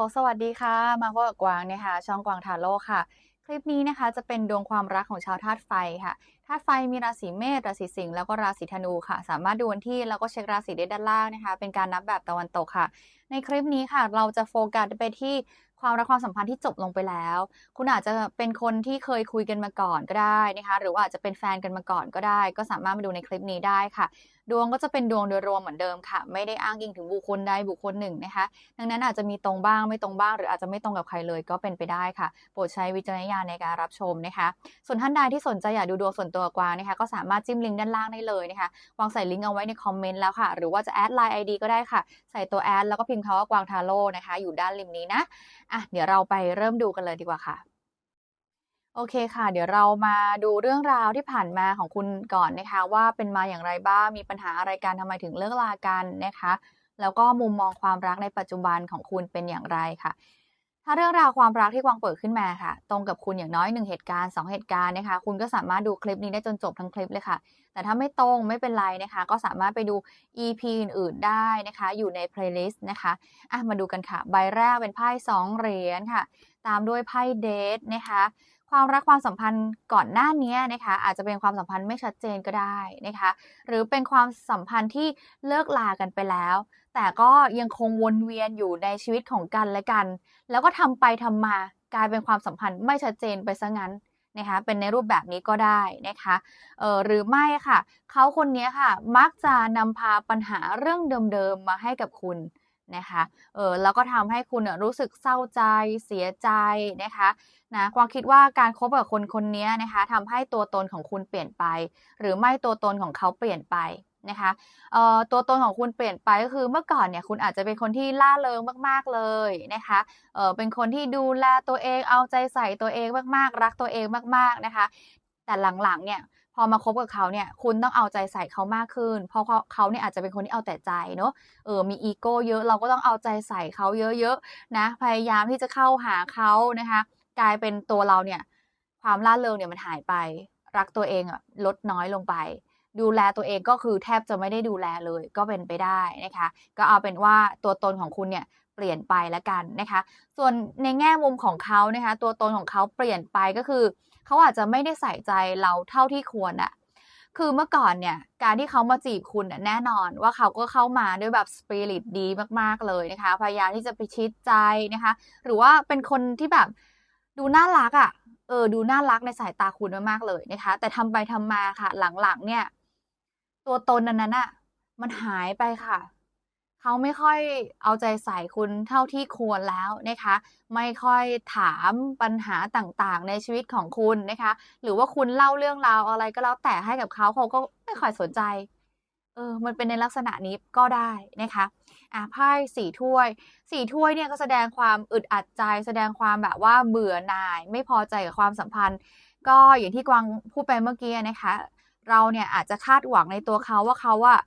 ลโหล สวัสดีค่ะ มาพบกับกวางนะคะ ช่องกวางทาโร่ค่ะ คลิปนี้นะคะจะเป็นดวงความรักของชาวธาตุไฟค่ะ ธาตุไฟมีราศีเมษ ราศีสิงห์ แล้วก็ราศีธนูค่ะ สามารถดูวันที่แล้วก็เช็คราศีได้ด้านล่างนะคะ เป็นการนับแบบตะวันตกค่ะ ในคลิปนี้ค่ะ เราจะโฟกัสไปที่ ความรักความสัมพันธ์ที่จบลงไปแล้ว คุณอาจจะเป็นคนที่เคยคุยกันมาก่อนก็ได้นะคะ หรือว่าอาจจะเป็นแฟนกันมาก่อนก็ได้ ก็สามารถมาดูในคลิปนี้ได้ค่ะ ดวงก็จะเป็นดวงโดยรวมเหมือนเดิมค่ะ ไม่ได้อ้างอิงถึงบุคคลใดบุคคลหนึ่งนะคะ ดังนั้นอาจจะมีตรงบ้างไม่ตรงบ้าง หรืออาจจะไม่ตรงกับใครเลยก็เป็นไปได้ค่ะ โปรดใช้วิจารณญาณในการรับชมนะคะ ส่วนท่านใดที่สนใจอยากดูดวงส่วนตัวกว่านะคะ ก็สามารถจิ้มลิงก์ด้านล่างได้เลยนะคะ วางใส่ลิงก์เอาไว้ในคอมเมนต์แล้วค่ะ หรือว่าจะแอดไลน์ไอดีก็ได้ค่ะ ใส่ตัวแอดแล้วก็พิมพ์คำว่ากวางทาโร่นะคะ อยู่ด้านริมนี้นะอะเดี๋ยวเราไปเริ่มดูกันเลยดีกว่าค่ะ โอเคค่ะ เดี๋ยวเรามาดูเรื่องราวที่ผ่านมาของคุณก่อนนะคะ ว่าเป็นมาอย่างไรบ้างมีปัญหาอะไรกันทำไมถึงเลิกลากันนะคะ แล้วก็มุมมองความรักในปัจจุบันของคุณเป็นอย่างไรค่ะ ถ้าเรื่องราวความรักที่กวางเปิดขึ้นมาค่ะ ตรงกับคุณอย่างน้อยหนึ่งเหตุการณ์2เหตุการณ์นะคะ คุณก็สามารถดูคลิปนี้ได้จนจบทั้งคลิปเลยค่ะ แต่ถ้าไม่ตรงไม่เป็นไรนะคะ ก็สามารถไปดู EP อื่นๆได้นะคะ อยู่ใน playlist นะคะอะมาดูกันค่ะ ใบแรกเป็นไพ่2เหรียญค่ะ ตามด้วยไพ่เดทนะคะ ความรักความสัมพันธ์ก่อนหน้านี้นะคะอาจจะเป็นความสัมพันธ์ไม่ชัดเจนก็ได้นะคะหรือเป็นความสัมพันธ์ที่เลิกลากันไปแล้ว แต่ก็ยังคงวนเวียนอยู่ในชีวิตของกันและกัน แล้วก็ทำไปทำมากลายเป็นความสัมพันธ์ไม่ชัดเจนไปซะงั้นนะคะเป็นในรูปแบบนี้ก็ได้นะคะเออหรือไม่ค่ะเขาคนนี้ค่ะมักจะนำพาปัญหาเรื่องเดิมๆมาให้กับคุณ นะคะ เออแล้วก็ทำให้คุณน่ะรู้สึกเศร้าใจเสียใจนะคะนะความคิดว่าการคบกับคนคนนี้นะคะทำให้ตัวตนของคุณเปลี่ยนไป หรือไม่ตัวตนของเขาเปลี่ยนไปนะคะเอ่อตัวตนของคุณเปลี่ยนไปก็คือเมื่อก่อนเนี่ยคุณอาจจะเป็นคนที่ล่าเริงมาก ๆเลยนะคะเออเป็นคนที่ดูแลตัวเองเอาใจใส่ตัวเองมากๆ รักตัวเองมาก ๆนะคะ แต่หลังๆเนี่ย อมาคบกับเขาเนี่ย คุณต้องเอาใจใส่เขามากขึ้น เพราะเขาเขาเนี่ยอาจจะเป็นคนที่เอาแต่ใจเนอะเออมีอีโก้เยอะเราก็ต้องเอาใจใส่เขาเยอะๆนะพยายามที่จะเข้าหาเขานะคะ กลายเป็นตัวเราเนี่ย ความล่าเริงเนี่ยมันหายไป รักตัวเองอะลดน้อยลงไป ดูแลตัวเองก็คือแทบจะไม่ได้ดูแลเลย ก็เป็นไปได้นะคะ ก็เอาเป็นว่าตัวตนของคุณเนี่ยเปลี่ยนไปแล้วกันนะคะ ส่วนในแง่มุมของเขานะคะ ตัวตนของเขาเปลี่ยนไปก็คือเเขาอาจจะไม่ได้ใส่ใจเราเท่าที่ควรอะคือเมื่อก่อนเนี่ย การที่เขามาจีบคุณแน่นอนว่าเขาก็เข้ามาด้วยแบบสปิริตดีมากๆเลยนะคะ พยายามที่จะไปชิดใจนะคะ หรือว่าเป็นคนที่แบบดูน่ารักอะ่ะ เออ ดูน่ารักในสายตาคุณมากๆเลยนะคะ แต่ทำไปทำมาค่ะ หลังๆเนี่ย ตัวตนนั้นน่ะ มันหายไปค่ะ เขาไม่ค่อยเอาใจใส่คุณเท่าที่ควรแล้วนะคะ ไม่ค่อยถามปัญหาต่างๆ ในชีวิตของคุณนะคะ หรือว่าคุณเล่าเรื่องราวอะไรก็แล้วแต่ให้กับเขาเขาก็ไม่ค่อยสนใจเออมันเป็นในลักษณะนี้ก็ได้นะคะอะไพ่สี่ถ้วยสี่ถ้วยเนี่ยก็แสดงความอึดอัดใจ แสดงความแบบว่าเบื่อหน่าย ไม่พอใจกับความสัมพันธ์ ก็อย่างที่กวางพูดไปเมื่อกี้นะคะ เราเนี่ยอาจจะคาดหวังในตัวเขาว่าเขาอะ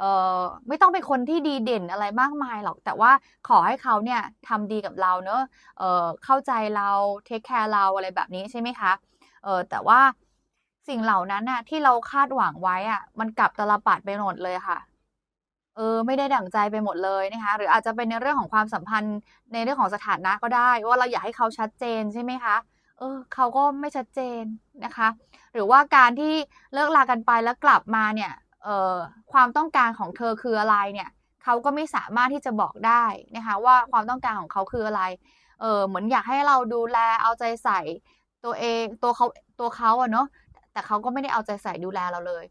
เอ่อไม่ต้องเป็นคนที่ดีเด่นอะไรมากมายหรอก แต่ว่าขอให้เขาเนี่ยทำดีกับเราเนอะเอ่อเข้าใจเราเทคแคร์เราอะไรแบบนี้ใช่ไหมคะเออแต่ว่าสิ่งเหล่านั้นน่ะ ที่เราคาดหวังไว้อะ มันกลับตลปัดไปหมดเลยค่ะ เออ ไม่ได้ดั่งใจไปหมดเลยนะคะ หรืออาจจะเป็นในเรื่องของความสัมพันธ์ในเรื่องของสถานะก็ได้ ว่าเราอยากให้เขาชัดเจนใช่ไหมคะเออเขาก็ไม่ชัดเจนนะคะ หรือว่าการที่เลิกลากันไปแล้วกลับมาเนี่ย ความต้องการของเธอคืออะไรเนี่ยเขาก็ไม่สามารถที่จะบอกได้นะคะว่าความต้องการของเขาคืออะไรเออเหมือนอยากให้เราดูแลเอาใจใส่ตัวเองตัวเขาตัวเขาอะเนาะแต่เขาก็ไม่ได้เอาใจใส่ดูแลเราเลย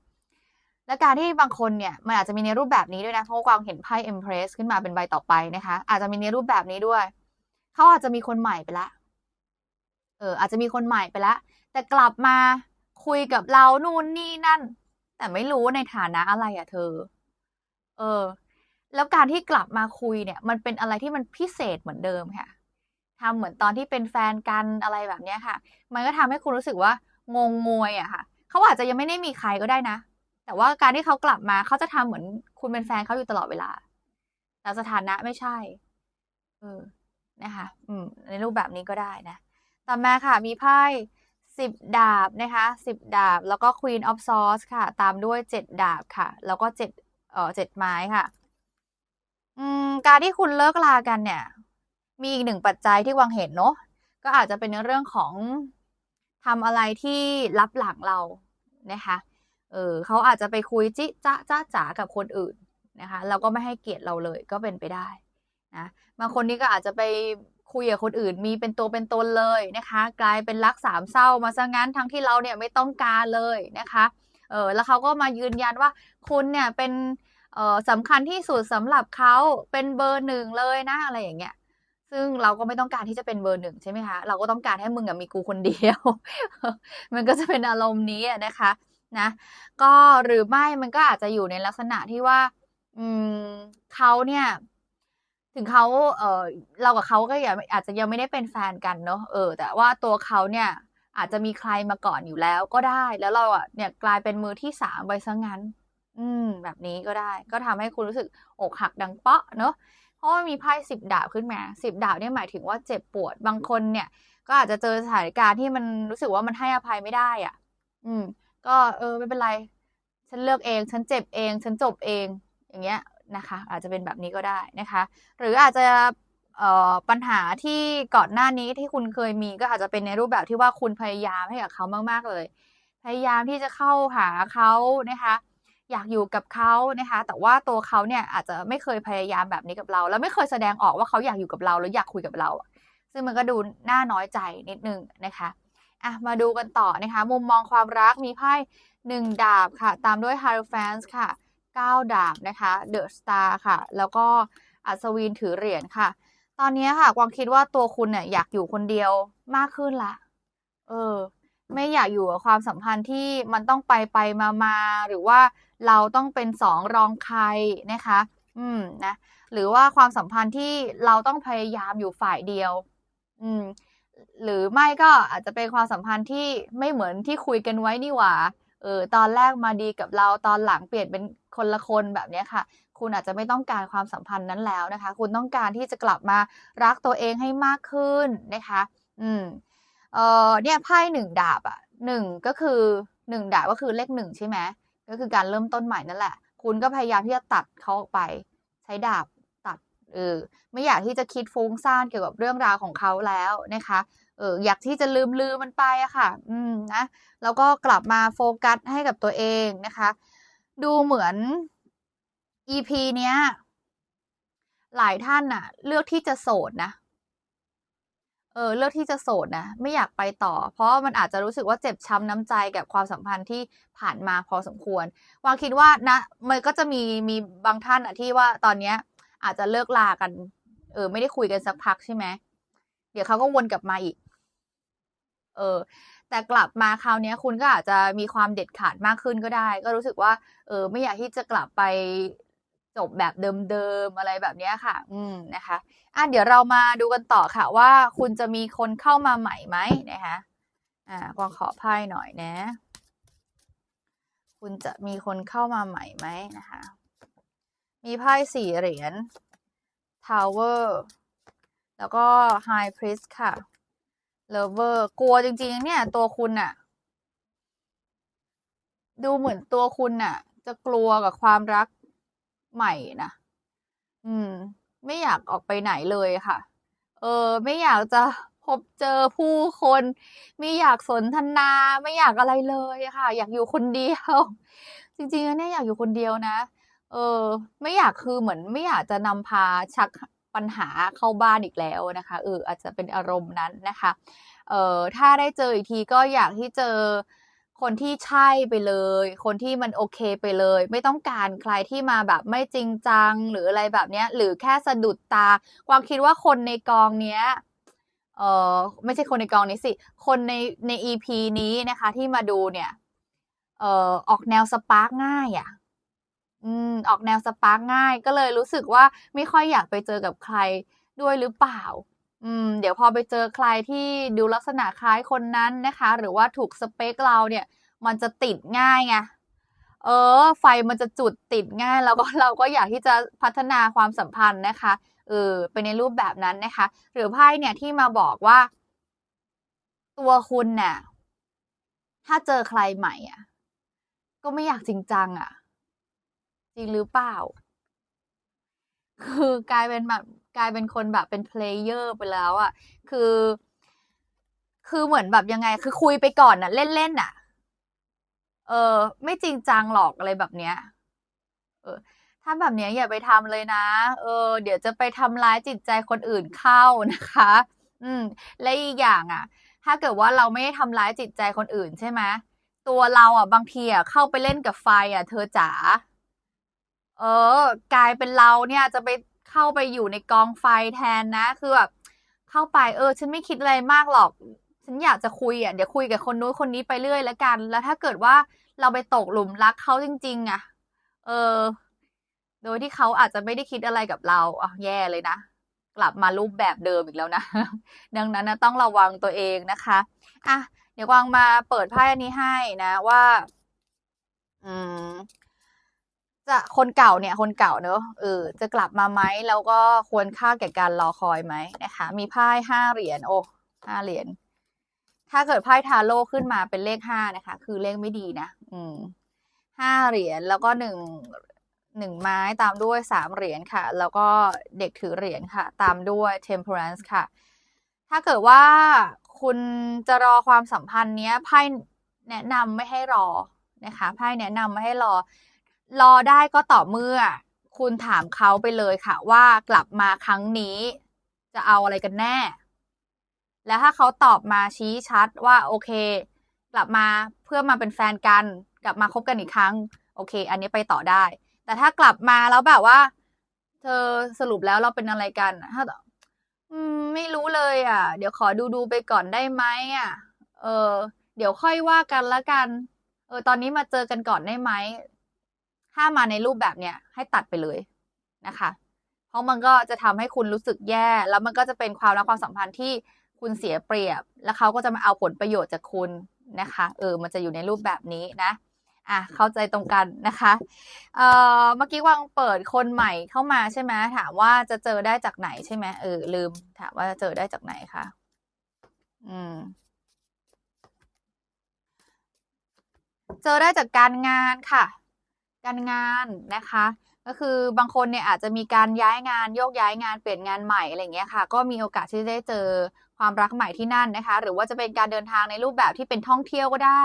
และการที่บางคนเนี่ยมันอาจจะมีในรูปแบบนี้ด้วยนะเพราะว่ากวางเห็นไพ่ Empress ขึ้นมาเป็นใบต่อไปนะคะ อาจจะมีในรูปแบบนี้ด้วย เขาอาจจะมีคนใหม่ไปละเอออาจจะมีคนใหม่ไปล้วแต่กลับมาคุยกับเรานู่นนี่นั่น แต่ไม่รู้ในฐานะอะไรอะเธอ เออ แล้วการที่กลับมาคุยเนี่ย มันเป็นอะไรที่มันพิเศษเหมือนเดิมค่ะทำเหมือนตอนที่เป็นแฟนกันอะไรแบบเนี้ยค่ะ มันก็ทำให้คุณรู้สึกว่างงงวยอะค่ะ เขาอาจจะยังไม่ได้มีใครก็ได้นะ แต่ว่าการที่เขากลับมาเขาจะทำเหมือนคุณเป็นแฟนเขาอยู่ตลอดเวลา แต่สถานะไม่ใช่ เออ นะคะ อืม ในรูปแบบนี้ก็ได้นะ ต่อมาค่ะ มีไพ่ สิบดาบนะคะสิบดาบ แล้วก็ Queen of Swords ค่ะ ตามด้วยเจ็ดดาบค่ะ แล้วก็เจ็ดเอ่อเจ็ดไม้ค่ะ อืม การที่คุณเลิกลากันเนี่ย มีอีกหนึ่งปัจจัยที่วางเห็นเนาะ ก็อาจจะเป็นเรื่องของทำอะไรที่ลับหลังเรานะคะ เออเขาอาจจะไปคุยจิจ้าจ้าจ๋ากับคนอื่นนะคะแล้วก็ไม่ให้เกียรติเราเลยก็เป็นไปได้นะ บางคนนี่ก็อาจจะไป คุยกับคนอื่นมีเป็นตัวเป็นตนเลยนะคะ กลายเป็นรักสามเศร้ามาซะงั้นทั้งที่เราเนี่ยไม่ต้องการเลยนะคะเออแล้วเขาก็มายืนยันว่าคุณเนี่ยเป็นเออสำคัญที่สุดสำหรับเขาเป็นเบอร์หนึ่งเลยนะอะไรอย่างเงี้ยซึ่งเราก็ไม่ต้องการที่จะเป็นเบอร์หนึ่งใช่ไหมคะ เราก็ต้องการให้มึงมีกูคนเดียว มันก็จะเป็นอารมณ์นี้นะคะนะก็หรือไม่มันก็อาจจะอยู่ในลักษณะที่ว่าอืมเขาเนี่ย ถึงเขาเออเรากับเขาก็อยังอาจจะยังไม่ได้เป็นแฟนกันเนาะเออ แต่ว่าตัวเขาเนี่ยอาจจะมีใครมาก่อนอยู่แล้วก็ได้ แล้วเราอะเนี่ยกลายเป็นมือที่สามไปซะงั้น อืม แบบนี้ก็ได้ ก็ทำให้คุณรู้สึกอกหักดังเปาะเนาะเพราะว่ามีไพ่สิบดาบขึ้นมาสิบดาบเนี่ยหมายถึงว่าเจ็บปวดบางคนเนี่ย ก็อาจจะเจอสถานการณ์ที่มันรู้สึกว่ามันให้อภัยไม่ได้อะ อืม ก็เออไม่เป็นไร ฉันเลือกเอง ฉันเจ็บเอง ฉันจบเอง อย่างเงี้ย นะคะ อาจจะเป็นแบบนี้ก็ได้นะคะ หรืออาจจะปัญหาที่ก่อนหน้านี้ที่คุณเคยมีก็อาจจะเป็นในรูปแบบที่ว่าคุณพยายามให้กับเขามาก ๆ เลย พยายามที่จะเข้าหาเขานะคะ อยากอยู่กับเขานะคะ แต่ว่าตัวเขาเนี่ยอาจจะไม่เคยพยายามแบบนี้กับเรา แล้วไม่เคยแสดงออกว่าเขาอยากอยู่กับเราหรืออยากคุยกับเรา ซึ่งมันก็ดูน่าน้อยใจนิดนึงนะคะอะมาดูกันต่อนะคะ มุมมองความรักมีไพ่หนึ่งดาบค่ะ ตามด้วย Hierophant ค่ะ 9 ดาบนะคะเดอะสตาร์ค่ะ แล้วก็อัศวินถือเหรียญค่ะ ตอนนี้ค่ะกวางคิดว่าตัวคุณเนี่ยอยากอยู่คนเดียวมากขึ้นละ เออ ไม่อยากอยู่กับความสัมพันธ์ที่มันต้องไปไปมามาหรือว่าเราต้องเป็นสองรองใครนะคะ อืมนะหรือว่าความสัมพันธ์ที่เราต้องพยายามอยู่ฝ่ายเดียว อืม หรือไม่ก็อาจจะเป็นความสัมพันธ์ที่ไม่เหมือนที่คุยกันไว้นี่หว่า เออตอนแรกมาดีกับเราตอนหลังเปลี่ยนเป็นคนละคนแบบนี้ค่ะ คุณอาจจะไม่ต้องการความสัมพันธ์นั้นแล้วนะคะ คุณต้องการที่จะกลับมารักตัวเองให้มากขึ้นนะคะ อืมเออเนี่ยไพ่หนึ่งดาบอะหนึ่งก็คือหนึ่งดาบก็คือเลขหนึ่งใช่ไหมก็คือการเริ่มต้นใหม่นั่นแหละ คุณก็พยายามที่จะตัดเขาออกไป ใช้ดาบ เออไม่อยากที่จะคิดฟุ้งซ่านเกี่ยวกับเรื่องราวของเขาแล้วนะคะเอออยากที่จะลืมลืมมันไปอะค่ะ อืมนะแล้วก็กลับมาโฟกัสให้กับตัวเองนะคะ ดูเหมือน EP เนี้ย หลายท่านน่ะ เลือกที่จะโสดนะเออเลือกที่จะโสดนะไม่อยากไปต่อ เพราะมันอาจจะรู้สึกว่าเจ็บช้ำน้ำใจกับความสัมพันธ์ที่ผ่านมาพอสมควรวางคิดว่านะ มันก็จะมีมีบางท่านอะที่ว่าตอนเนี้ย อาจจะเลิกลากัน เออ ไม่ได้คุยกันสักพักใช่ไหมเดี๋ยวเขาก็วนกลับมาอีก เออ แต่กลับมาคราวนี้คุณก็อาจจะมีความเด็ดขาดมากขึ้นก็ได้ ก็รู้สึกว่า เออ ไม่อยากที่จะกลับไปจบแบบเดิมๆอะไรแบบนี้ค่ะ อืมนะคะ อะเดี๋ยวเรามาดูกันต่อค่ะ ว่าคุณจะมีคนเข้ามาใหม่ไหมนะคะ อ่ากวางขอไพ่หน่อยนะ คุณจะมีคนเข้ามาใหม่ไหมนะคะ มีไพ่สี่เหรียญ Tower แล้วก็ High Priest ค่ะ Lover กลัวจริง ๆ เนี่ย ตัวคุณน่ะ ดูเหมือนตัวคุณน่ะ จะกลัวกับความรักใหม่นะอืม ไม่อยากออกไปไหนเลยค่ะ เออ ไม่อยากจะพบเจอผู้คน ไม่อยากสนทนา ไม่อยากอะไรเลยค่ะ อยากอยู่คนเดียว จริงๆเนี่ยอยากอยู่คนเดียวนะ เออ ไม่อยากคือเหมือนไม่อยากจะนำพาชักปัญหาเข้าบ้านอีกแล้วนะคะเอออาจจะเป็นอารมณ์นั้นนะคะเออถ้าได้เจออีกทีก็อยากที่เจอคนที่ใช่ไปเลย คนที่มันโอเคไปเลย ไม่ต้องการใครที่มาแบบไม่จริงจังหรืออะไรแบบเนี้ย หรือแค่สะดุดตา ความคิดว่าคนในกองเนี้ยเออไม่ใช่คนในกองนี้สิ คนในใน EP นี้นะคะ ที่มาดูเนี่ย เออออกแนวสปาร์กง่ายอะ่ะ อืมออกแนวสปาร์กง่าย ก็เลยรู้สึกว่าไม่ค่อยอยากไปเจอกับใครด้วยหรือเปล่า อืม เดี๋ยวพอไปเจอใครที่ดูลักษณะคล้ายคนนั้นนะคะ หรือว่าถูกสเปคเราเนี่ย มันจะติดง่ายไงเออ ไฟมันจะจุดติดง่าย แล้วก็เราก็อยากที่จะพัฒนาความสัมพันธ์นะคะเออเป็นในรูปแบบนั้นนะคะ หรือไพ่เนี่ยที่มาบอกว่า ตัวคุณเนี่ยถ้าเจอใครใหม่อะ ก็ไม่อยากจริงจังอะ จริงหรือเปล่า คือกลายเป็นแบบกลายเป็นคนแบบเป็นเพลเยอร์ไปแล้วอะคือ คือเหมือนแบบยังไง คือคุยไปก่อนน่ะ เล่นๆน่ะ เออ ไม่จริงจังหรอกอะไรแบบเนี้ย เออ ถ้าแบบเนี้ยอย่าไปทำเลยนะ เออ เดี๋ยวจะไปทำร้ายจิตใจคนอื่นเข้านะคะ อืม และอีกอย่างอะ ถ้าเกิดว่าเราไม่ได้ทำร้ายจิตใจคนอื่นใช่ไหมตัวเราอะ บางทีอะเข้าไปเล่นกับไฟอะ เธอจ๋า เออ กลายเป็นเราเนี่ยจะไปเข้าไปอยู่ในกองไฟแทนนะ คือแบบเข้าไปเออ ฉันไม่คิดอะไรมากหรอก ฉันอยากจะคุยอะเดี๋ยวคุยกับคนนู้นคนนี้ไปเรื่อยแล้วกัน แล้วถ้าเกิดว่าเราไปตกหลุมรักเขาจริง ๆ อะ เออ โดยที่เขาอาจจะไม่ได้คิดอะไรกับเราอะแย่เลยนะกลับมารูปแบบเดิมอีกแล้วนะ ดังนั้นนะต้องระวังตัวเองนะคะอะเดี๋ยววางมาเปิดไพ่อันนี้ให้นะว่า อืม จะคนเก่าเนี่ยคนเก่าเนอะเออจะกลับมาไหมแล้วก็ควรค่าแก่การรอคอยไหมนะคะมีไพ่ห้าเหรียญโอ้ห้าเหรียญถ้าเกิดไพ่ทาโร่ขึ้นมาเป็นเลขห้านะคะ คือเลขไม่ดีนะอืมห้าเหรียญแล้วก็หนึ่งหนึ่งไม้ตามด้วยสามเหรียญค่ะ แล้วก็เด็กถือเหรียญค่ะ ตามด้วย temperance ค่ะ ถ้าเกิดว่าคุณจะรอความสัมพันธ์เนี้ยไพ่แนะนำไม่ให้รอนะคะไพ่แนะนำไม่ให้รอ รอได้ก็ต่อเมื่อ คุณถามเขาไปเลยค่ะ ว่ากลับมาครั้งนี้ จะเอาอะไรกันแน่ แล้วถ้าเขาตอบมาชี้ชัดว่าโอเค กลับมาเพื่อมาเป็นแฟนกัน กลับมาคบกันอีกครั้ง โอเค อันนี้ไปต่อได้ แต่ถ้ากลับมาแล้วแบบว่า เธอสรุปแล้วเราเป็นอะไรกันถ้าไม่รู้เลย อะ เดี๋ยวขอดูดูไปก่อนได้ไหมอะ เออ เดี๋ยวค่อยว่ากันละกัน เออ ตอนนี้มาเจอกันก่อนได้ไหม ถ้ามาในรูปแบบเนี้ยให้ตัดไปเลยนะคะ เพราะมันก็จะทำให้คุณรู้สึกแย่ แล้วมันก็จะเป็นความรักความสัมพันธ์ที่คุณเสียเปรียบ แล้วเขาก็จะมาเอาผลประโยชน์จากคุณนะคะ เออ มันจะอยู่ในรูปแบบนี้นะ อะ เข้าใจตรงกันนะคะ เอ่อ เมื่อกี้วังเปิดคนใหม่เข้ามาใช่ไหมถามว่าจะเจอได้จากไหนใช่ไหมเออ ลืม ถามว่าจะเจอได้จากไหนคะ อืม เจอได้จากการงานค่ะ การงานนะคะ ก็คือบางคนเนี่ยอาจจะมีการย้ายงานโยกย้ายงานเปลี่ยนงานใหม่อะไรเงี้ยค่ะ ก็มีโอกาสที่จะได้เจอความรักใหม่ที่นั่นนะคะ หรือว่าจะเป็นการเดินทางในรูปแบบที่เป็นท่องเที่ยวก็ได้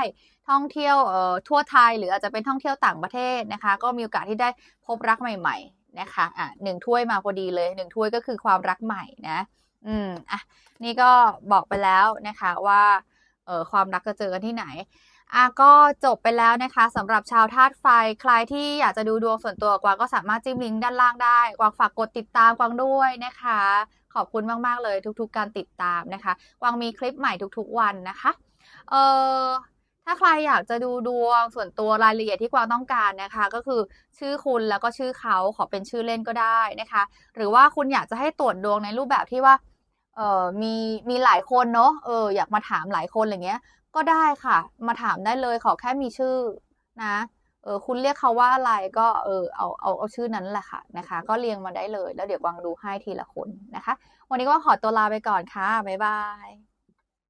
ท่องเที่ยวเอ่อทั่วไทยหรืออาจจะเป็นท่องเที่ยวต่างประเทศนะคะ ก็มีโอกาสที่ได้พบรักใหม่ ๆนะคะอะหนึ่งถ้วยมาพอดีเลยหนึ่งถ้วยก็คือความรักใหม่นะอืมอะนี่ก็บอกไปแล้วนะคะว่าเอ่อความรักจะเจอกันที่ไหน อะก็จบไปแล้วนะคะสำหรับชาวธาตุไฟใครที่อยากจะดูดวงส่วนตัวกวางก็สามารถจิ้มลิงก์ด้านล่างได้กวางฝากกดติดตามกวางด้วยนะคะ ขอบคุณมาก ๆ เลยทุก ๆ การติดตามนะคะกวางมีคลิปใหม่ทุก ๆ วันนะคะเอ่อถ้าใครอยากจะดูดวงส่วนตัวรายละเอียดที่กวางต้องการนะคะ ก็คือชื่อคุณแล้วก็ชื่อเขาขอเป็นชื่อเล่นก็ได้นะคะ หรือว่าคุณอยากจะให้ตรวจดวงในรูปแบบที่ว่าเอ่อมีมีหลายคนเนาะเอออยากมาถามหลายคนอะไรเงี้ย ก็ได้ค่ะ มาถามได้เลยขอแค่มีชื่อนะเออคุณเรียกเขาว่าอะไรก็เออเอาเอาเอาชื่อนั้นแหละค่ะนะคะ ก็เรียงมาได้เลย แล้วเดี๋ยวกวางดูให้ทีละคนนะคะ วันนี้ก็ขอตัวลาไปก่อนค่ะ บ๊ายบาย